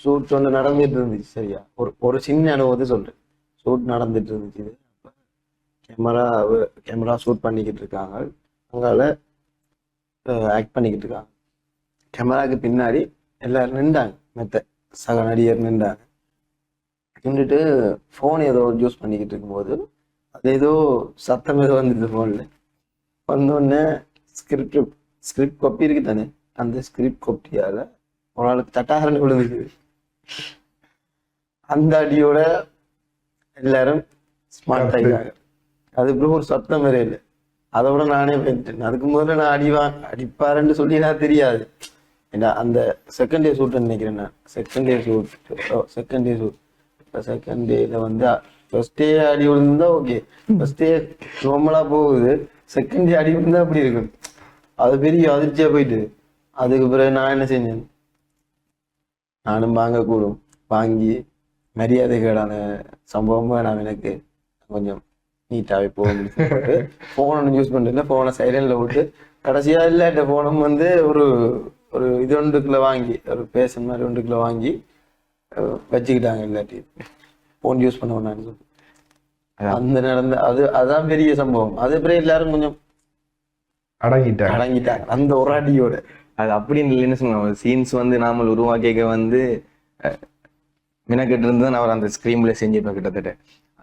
ஷூட் ஒன்று நடந்துட்டு இருந்துச்சு சரியா? ஒரு ஒரு சின்ன அனுபவத்தை சொல்றேன். ஷூட் நடந்துட்டு இருந்துச்சு. கேமரா கேமரா ஷூட் பண்ணிக்கிட்டு இருக்காங்க. அங்கால ஆக்ட் பண்ணிக்கிட்டு இருக்காங்க. கேமராக்கு பின்னாடி எல்லாரும் நின்றாங்க மெத்த. சக நடிகர் நின்றாங்க நின்றுட்டு ஃபோன் ஏதோ யூஸ் பண்ணிக்கிட்டு இருக்கும்போது அது ஏதோ சத்தம் ஏதோ வந்துட்டு ஃபோனில் வந்தோடனே ஸ்கிரிப்ட் ஸ்கிரிப்ட் காப்பி இருக்கு தானே? அந்த ஸ்கிரிப்ட் காப்பியால ஒரு ஆளுக்கு தட்டாரன்னு விழுந்துச்சு அந்த அடியோட எல்லாரும் ஸ்மார்ட் ஆகிட்டாங்க அதுக்கப்புறம் ஒரு சத்தம் வேற இல்லை. அதோட நானே போயிட்டேன் அதுக்கு முதல்ல நான் அடிவா அடிப்பாருன்னு சொல்லி எனக்கு தெரியாது. ஏன்னா அந்த செகண்ட் டே ஷூட் நினைக்கிறேன் நான். Second day shoot second day shoot இப்போ செகண்ட் டேல வந்து ஃபர்ஸ்ட் டே அடி விழுந்தா ஓகே ஃபர்ஸ்ட் டே நார்மலாக போகுது. செகண்ட் டே அடி விழுந்தா அப்படி இருக்கும்? அது பெரிய அதிர்ச்சியா போயிட்டு. அதுக்கு பிறகு நான் என்ன செஞ்சேன்? நானும் வாங்க கூடும் வாங்கி மரியாதைகளான சம்பவமா நான் எனக்கு. கொஞ்சம் நீட்டாகவே போக போனை யூஸ் பண்றதுல ஃபோனை சைலண்டில் விட்டு கடைசியா இல்ல ஃபோனும் வந்து ஒரு ஒரு இது ஒன்றுக்குள்ள வாங்கி ஒரு பேசன் மாதிரி ஒன்றுக்குள்ள வாங்கி அஹ், வச்சுக்கிட்டாங்க இல்லாட்டி. போன் யூஸ் பண்ண சொல்லி. அந்த நடந்த அது அதான் பெரிய சம்பவம். அது பிறகு எல்லாரும் கொஞ்சம் அடங்கிட்டாங்க. அடங்கிட்டாங்க. அந்த ஒரு அடியோட. அது அப்படின்னு இல்லைன்னு சொல்லுவாங்க? சீன்ஸ் வந்து நாமல் உருவாக்கிக்க வந்து மினக்கெட்டு இருந்து தான் அவர் அந்த ஸ்கிரீம்ல செஞ்சிருப்பேன் கிட்டத்தட்ட.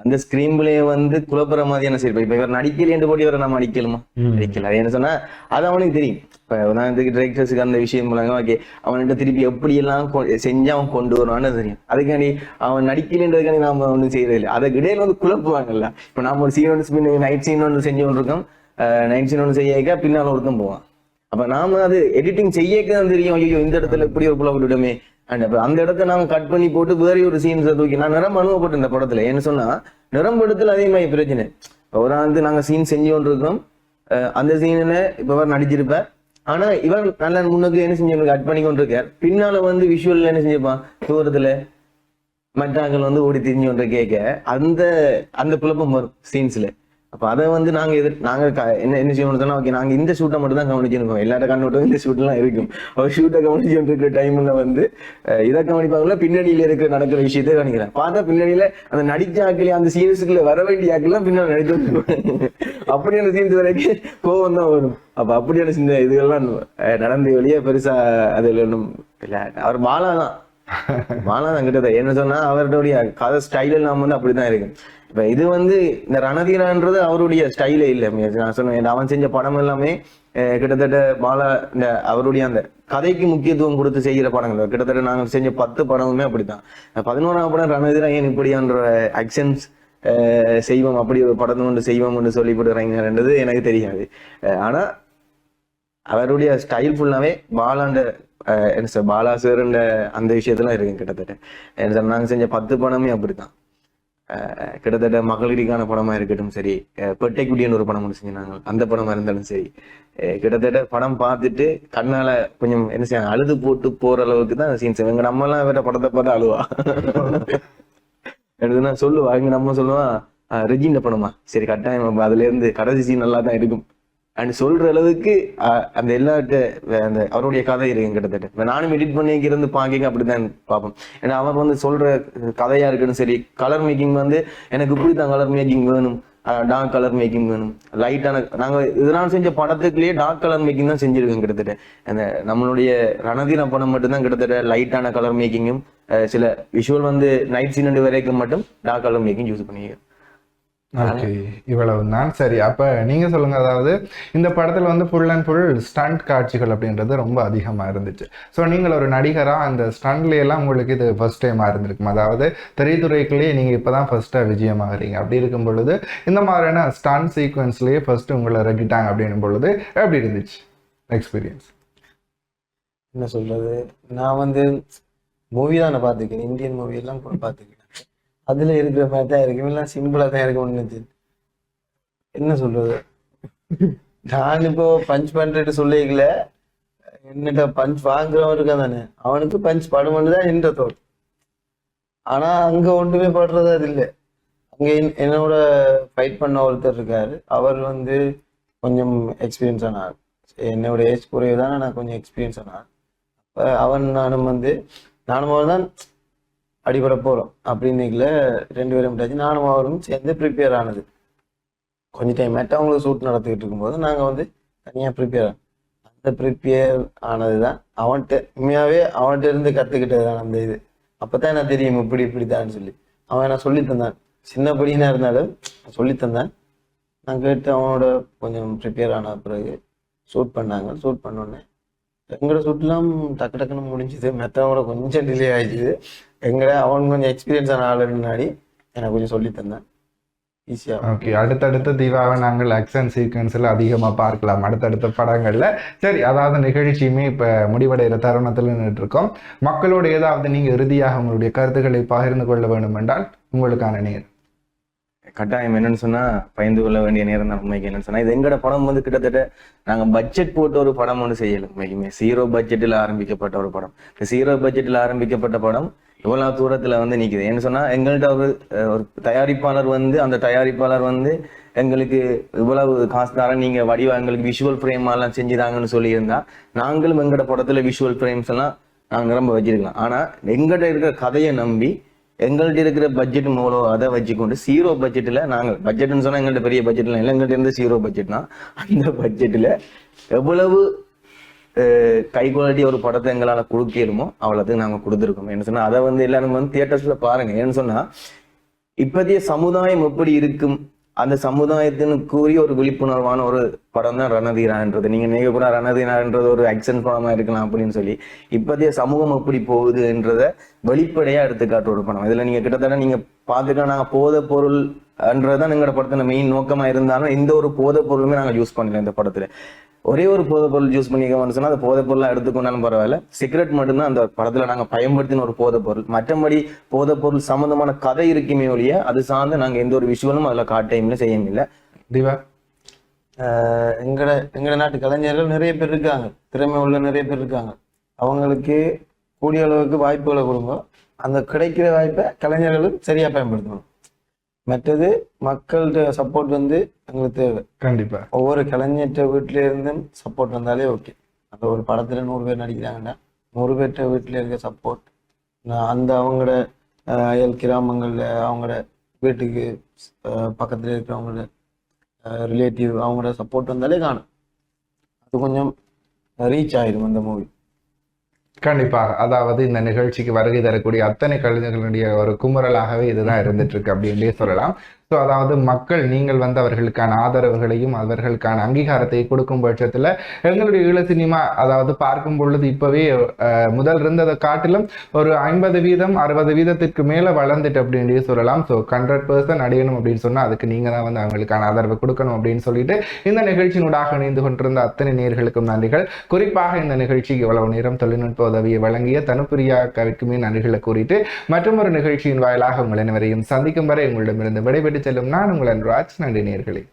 அந்த ஸ்கிரீம்லயே வந்து குழப்பற மாதிரியான செய்யப்ப இப்ப இவர் நடிக்கலையேன்னு போட்டு இவரை நம்ம அடிக்கலுமா? அடிக்கல. அது என்ன சொன்னா அது அவனுக்கு தெரியும். இப்ப உதாரணத்துக்கு டிரெக்டர்ஸுக்கு அந்த விஷயம் மூலமா ஓகே அவன்கிட்ட திருப்பி எப்படி எல்லாம் செஞ்சு அவன் கொண்டு வருவான்னு தெரியும். அதுக்காண்டி அவன் நடிக்கலைன்றதுக்காண்டி நாம ஒன்றும் செய்யறது இல்லை அதுக்கு இடையில வந்து குழப்புவாங்கல்ல. இப்ப நாம ஒரு சீன் ஒன்று நைட் சீன் ஒன்று செஞ்சு கொண்டிருக்கோம். நைட் சீன் ஒன்று செய்ய பின்னால ஒருத்தன் போவான். அப்ப நாம அது எடிட்டிங் செய்யக்கு தான் தெரியும். ஐயோ இந்த இடத்துல இப்படி ஒரு புல விட்டுடுமே அண்ட் அந்த இடத்த நாம கட் பண்ணி போட்டு வேற ஒரு சீன்ஸை தூக்கி நான் நிறம் அனுபவப்பட்டு இந்த படத்துல. என்ன சொன்னா நிறம் படத்துல அதே மாதிரி பிரச்சனை. இப்போ ஒரு வந்து நாங்க சீன் செஞ்சு கொண்டிருக்கோம் அந்த சீன்ல இப்ப இவர் நடிச்சிருப்பார் ஆனா இவர் நல்ல முன்னுக்கு என்ன செஞ்சு கட் பண்ணி கொண்டிருக்கார். பின்னால வந்து விஷுவல்ல என்ன செஞ்சிருப்பான்? தூரத்துல மற்றாங்கள் வந்து ஓடி திரிஞ்சு கொண்டு கேட்க அந்த அந்த குழப்பம் வரும் சீன்ஸ்ல அப்ப அதை வந்து நாங்க எதிர் நாங்க என்ன என்ன செய்யணும் சொன்னா ஓகே நாங்க இந்த ஷூட்டை மட்டும் தான் கவனிச்சிருக்கோம் எல்லாட்ட கண்ணோட்டம் இந்த ஷூட் எல்லாம் இருக்கும். அவர் ஷூட்டை கவனிச்சு இருக்கிற டைம்ல வந்து இதை கவனிப்பாங்கல்ல பின்னணியில இருக்கிற நடக்கிற விஷயத்தை கவனிக்கிறேன் பார்த்தா பின்னணியில அந்த நடிச்ச ஆக்களே அந்த சீன்ஸுக்குள்ள வர வேண்டிய ஆக்கெல்லாம் பின்னாடி நடித்து அப்படி அப்படியான சீன்ஸ் வரைக்கும் கோவம் தான் வரும். அப்ப அப்படியான சின்ன இதுகள்லாம் நடந்து வெளியே பெருசா அதுல ஒன்றும் அவர் பாலா தான். மாலா கிட்ட என்ன சொன்னா அவருடைய கதை ஸ்டைல் எல்லாம் வந்து அப்படிதான் இருக்கு. இப்ப இது வந்து இந்த ரணதீரான்றது அவருடைய ஸ்டைலே இல்ல நான் சொன்னேன் அவன் செஞ்ச படம் எல்லாமே கிட்டத்தட்ட பாலா இந்த அவருடைய அந்த கதைக்கு முக்கியத்துவம் கொடுத்து செய்கிற படங்கள். கிட்டத்தட்ட நாங்க செஞ்ச பத்து படமுமே அப்படித்தான். பதினோராம் படம் ரணதீரா ஏன் இப்படியான்ற ஆக்ஷன்ஸ் செய்வோம் அப்படி ஒரு படத்தை ஒன்று செய்வோம் என்று சொல்லி போடுறாங்கன்றது எனக்கு தெரியாது. ஆனா அவருடைய ஸ்டைல் ஃபுல்லாவே பாலாண்ட என்ன சார் பாலா சார்ன்ற அந்த விஷயத்தெல்லாம் இருக்கு கிட்டத்தட்ட. என்ன சார் நாங்க செஞ்ச பத்து படமே அப்படித்தான். கிட்டத்தட்ட மகளிருக்கான படமா இருக்கட்டும் சரி அஹ், பெட்டைக்குடின்னு ஒரு படம் ஒன்று செஞ்சாங்க அந்த படமா இருந்தாலும் சரி. கிட்டத்தட்ட படம் பார்த்துட்டு கண்ணால கொஞ்சம் என்ன செய்ய அழுது போட்டு போற அளவுக்கு தான் சீன்ஸ் எங்க நம்ம எல்லாம் வேற படத்தை பார்த்தா அழுவா. எடுத்துனா சொல்லுவா இங்க நம்ம சொல்லுவா ரெஜின படமா? சரி கட்டாயம் அதுல இருந்து கடைசி சீன் நல்லா தான் இருக்கும். அண்ட் சொல்ற அளவுக்கு அந்த எல்லா அந்த அவருடைய கதை இருக்கு கிட்டத்தட்ட. இப்ப நானும் எடிட் பண்ணி இருந்து பாக்கிங்க அப்படிதான் பார்ப்போம். ஏன்னா அவர் வந்து சொல்ற கதையா இருக்கட்டும் சரி கலர் மேக்கிங் வந்து எனக்கு இப்படித்தான் கலர் மேக்கிங் வேணும். டார்க் கலர் மேக்கிங் வேணும். லைட்டான நாங்க இதனால் செஞ்ச படத்துக்குள்ளேயே டார்க் கலர் மேக்கிங் தான் செஞ்சிருக்கோம் கிட்டத்தட்ட. அந்த நம்மளுடைய ரணதீன படம் மட்டும்தான் கிட்டத்தட்ட லைட்டான கலர் மேக்கிங்கும் சில விஷுவல் வந்து நைட் சீன் வரைக்கும் மட்டும் டார்க் கலர் மேக்கிங் யூஸ் பண்ணிக்கிறோம். ஓகே இவ்வளவு. தான் சரி அப்ப நீங்க சொல்லுங்க அதாவது இந்த படத்துல வந்து ஃபுல் அண்ட் ஃபுல் ஸ்டண்ட் காட்சிகள் அப்படின்றது ரொம்ப அதிகமா இருந்துச்சு. ஸோ நீங்கள் ஒரு நடிகரா அந்த ஸ்டண்ட்ல எல்லாம் உங்களுக்கு இது ஃபர்ஸ்ட் டைமா இருந்திருக்கும். அதாவது திரைத்துறைக்குள்ளேயே நீங்க இப்பதான் ஃபர்ஸ்டா விஜயமாகறீங்க. அப்படி இருக்கும் பொழுது இந்த மாதிரியான ஸ்டண்ட் சீக்வன்ஸ்லயே ஃபர்ஸ்ட் உங்களை ரெக்கிட்டாங்க அப்படின்னும் பொழுது எப்படி இருந்துச்சு எக்ஸ்பீரியன்ஸ் என்ன சொல்றது? நான் வந்து மூவி தான் நான் பார்த்துருக்கேன். இந்தியன் மூவி எல்லாம் கூட பார்த்துருக்கேன். அதுல இருக்கிற மாதிரி தான் இருக்கும் எல்லாம் சிம்பிளா தான் இருக்கும் என்ன சொல்றது? நான் இப்போ பஞ்ச் பண்றேன்னு சொல்லிக்கல. என்னட்ட பஞ்ச் வாங்குறவன் இருக்கான் தானே. அவனுக்கு பஞ்ச் படுமென்று தான் என்ற தோல் ஆனா அங்க ஒன்றுமே படுறது அது இல்லை. அங்க என்- என்னோட ஃபைட் பண்ண ஒருத்தர் இருக்காரு. அவர் வந்து கொஞ்சம் எக்ஸ்பீரியன்ஸ் ஆனார். என்னோட ஏஜ் குறைவு தான் நான் கொஞ்சம் எக்ஸ்பீரியன்ஸ் ஆனார். அப்ப அவன் நானும் வந்து நானும் தான் அடிபட போகிறோம் அப்படின்னுக்குள்ள ரெண்டு பேரும் விட்டாச்சு. நானும் அவரும் சேர்ந்து ப்ரிப்பேர் ஆனது. கொஞ்சம் டைம் மற்றவங்களுக்கு ஷூட் நடத்திக்கிட்டு இருக்கும்போது நாங்கள் வந்து தனியாக ப்ரிப்பேர் அந்த ப்ரிப்பேர் ஆனது தான் அவன்கிட்ட உண்மையாகவே அவன்கிட்ட இருந்து கற்றுக்கிட்டது தான் அந்த இது. அப்போ தான் என்ன தெரியும் இப்படி இப்படி தான் சொல்லி. அவன் என்ன சொல்லி தந்தான். சின்னபடியாக இருந்தாலும் சொல்லி தந்தான். நான் கேட்டு அவனோட கொஞ்சம் ப்ரிப்பேர் ஆன பிறகு ஷூட் பண்ணாங்க. ஷூட் பண்ணோடனே எங்களோட ஷூட்லாம் டக்கு டக்குன்னு முடிஞ்சுது. மெத்தனோட கொஞ்சம் டிலே ஆயிடுச்சு. எங்கட அவன் கொஞ்சம் எக்ஸ்பீரியன்ஸ் ஆன ஆள் முன்னாடி எனக்கு கொஞ்சம் சொல்லி தந்தான். ஈஸியாக ஓகே அடுத்தடுத்த தீபாவை நாங்கள் ஆக்ஷன் சீக்வன்ஸில் அதிகமாக பார்க்கலாம். அடுத்தடுத்த படங்களில். சரி அதாவது நிகழ்ச்சியுமே இப்போ முடிவடைகிற தருணத்தில் நின்றுட்டு இருக்கோம். மக்களோடு ஏதாவது நீங்கள் இறுதியாக உங்களுடைய கருத்துக்களை பகிர்ந்து கொள்ள வேண்டும் என்றால் உங்களுக்கான நேர் கட்டாயம் என்னன்னு சொன்னா பயந்து கொள்ள வேண்டிய நேரம் தான் உண்மைக்கு என்னன்னு சொன்னா இது எங்கட படம் வந்து கிட்டத்தட்ட நாங்க பட்ஜெட் போட்டு ஒரு படம் ஒன்று செய்யல உண்மைக்குமே. ஜீரோ பட்ஜெட்டில் ஆரம்பிக்கப்பட்ட ஒரு படம். இந்த ஜீரோ பட்ஜெட்டில் ஆரம்பிக்கப்பட்ட படம் இவ்வளவு தூரத்துல வந்து நிக்குது? ஏன்னு சொன்னா எங்கள்கிட்ட ஒரு ஒரு தயாரிப்பாளர் வந்து அந்த தயாரிப்பாளர் வந்து எங்களுக்கு இவ்வளவு காசு தரேன் நீங்க வடிவா எங்களுக்கு விஷுவல் ஃப்ரேம் எல்லாம் செஞ்சுதாங்கன்னு சொல்லியிருந்தா நாங்களும் எங்கட படத்துல விஷுவல் ஃப்ரேம்ஸ் எல்லாம் நாங்க நிரம்ப வச்சிருக்கலாம். ஆனா எங்கள்கிட்ட இருக்கிற கதையை நம்பி எங்கள்கிட்ட இருக்கிற பட்ஜெட் மூலோ அதை வச்சுக்கொண்டு சீரோ பட்ஜெட்டில் நாங்கள் பட்ஜெட்னு சொன்னா எங்கள்கிட்ட பெரிய பட்ஜெட்லாம் இல்லை எங்கள்கிட்ட இருந்து சீரோ பட்ஜெட்னா அந்த பட்ஜெட்டில் எவ்வளவு கை குவாலிட்டி ஒரு படத்தை எங்களால் கொடுக்கலுமோ அவ்வளோத்துக்கு நாங்கள் கொடுத்துருக்கோம். என்ன சொன்னால் அதை வந்து எல்லாரும் வந்து தியேட்டர்ஸில் பாருங்கள் ஏன்னு சொன்னால் இப்போதைய சமுதாயம் எப்படி இருக்கும்? அந்த சமுதாயத்தினுக்குரிய ஒரு விழிப்புணர்வான ஒரு படம் தான் ரணதீரான்றது. நீங்க நினைக்க கூட ரணதீரான்றது ஒரு ஆக்சன் படமா இருக்கலாம் அப்படின்னு சொல்லி இப்போதைய சமூகம் எப்படி போகுதுன்றத வெளிப்படையா எடுத்துக்காட்டு ஒரு படம். இதுல நீங்க கிட்டத்தட்ட நீங்க பார்த்துக்கலாம் நாங்க போத பொருள் என்றதான் எங்களோட படத்தின மெயின் நோக்கமா இருந்தாலும் எந்த ஒரு போத பொருளுமே நாங்க யூஸ் பண்ணல இந்த படத்துல. ஒரே ஒரு பொருள் யூஸ் பண்ணிக்கோன்னு சொன்னா அந்த போதைப் பொருளாக எடுத்துக்கொண்டாலும் பரவாயில்ல. சிகரெட் மட்டும்தான் அந்த படத்துல நாங்க பயன்படுத்தின ஒரு போதைப் பொருள் மற்றபடி போதைப் பொருள் சம்பந்தமான கதை இருக்குமே ஒழிய அது சார்ந்து நாங்க எந்த ஒரு விஷுவலும் அதுல காட்டையும் இல்லை செய்யவும் இல்லை திவா? ஆஹ் எங்கட எங்கட நாட்டு கலைஞர்கள் நிறைய பேர் இருக்காங்க. திறமை உள்ள நிறைய பேர் இருக்காங்க. அவங்களுக்கு கூடிய அளவுக்கு வாய்ப்புகளை கொடுங்க. அந்த கிடைக்கிற வாய்ப்பை கலைஞர்களும் சரியா பயன்படுத்தணும். மற்றது மக்கள்கிட்ட சப்போர்ட் வந்து எங்களுக்கு தேவை. கண்டிப்பா. ஒவ்வொரு கலைஞர்கிட்ட வீட்டில இருந்தும் சப்போர்ட் வந்தாலே ஓகே அந்த ஒரு படத்துல நூறு பேர் நடிக்கிறாங்கன்னா நூறு பேர்கிட்ட வீட்டில் இருக்க சப்போர்ட் அந்த அவங்களோட அயல் கிராமங்கள்ல அவங்களோட வீட்டுக்கு பக்கத்துல இருக்கிறவங்களோட ரிலேட்டிவ் அவங்களோட சப்போர்ட் வந்தாலே காணும். அது கொஞ்சம் ரீச் ஆயிடும் அந்த மூவி கண்டிப்பாக. அதாவது இந்த நிகழ்ச்சிக்கு வருகை தரக்கூடிய அத்தனை கலைஞர்களுடைய ஒரு குமுறலாகவே இதுதான் இருந்துட்டு இருக்கு அப்படின்னு சொல்லலாம். ஸோ அதாவது மக்கள் நீங்கள் வந்து அவர்களுக்கான ஆதரவுகளையும் அவர்களுக்கான அங்கீகாரத்தை கொடுக்கும் பட்சத்தில் எங்களுடைய ஈழ சினிமா அதாவது பார்க்கும் பொழுது இப்போவே முதல் இருந்ததை காட்டிலும் ஒரு ஐம்பது வீதம் அறுபது வீதத்திற்கு மேலே வளர்ந்துட்டு அப்படின்னு சொல்லலாம். ஸோ ஹண்ட்ரட் பர்சன்ட் அடையணும் அப்படின்னு சொன்னால் அதுக்கு நீங்கள் தான் வந்து அவங்களுக்கான ஆதரவு கொடுக்கணும் அப்படின்னு சொல்லிட்டு இந்த நிகழ்ச்சியினூடாக இணைந்து கொண்டிருந்த அத்தனை நேர்களுக்கும் நன்றிகள். குறிப்பாக இந்த நிகழ்ச்சிக்கு இவ்வளவு நேரம் தொழில்நுட்ப உதவியை வழங்கிய தனுப்பிரியா கவிக்குமே நன்றிகளை கூறிட்டு மற்றும் ஒரு நிகழ்ச்சியின் வாயிலாக உங்கள் அனைவரையும் சந்திக்கும் வரை உங்களிடமிருந்து விடைபெற்று செல்லும் நான் உங்கள் ராஜ் நன்றி நேர்களே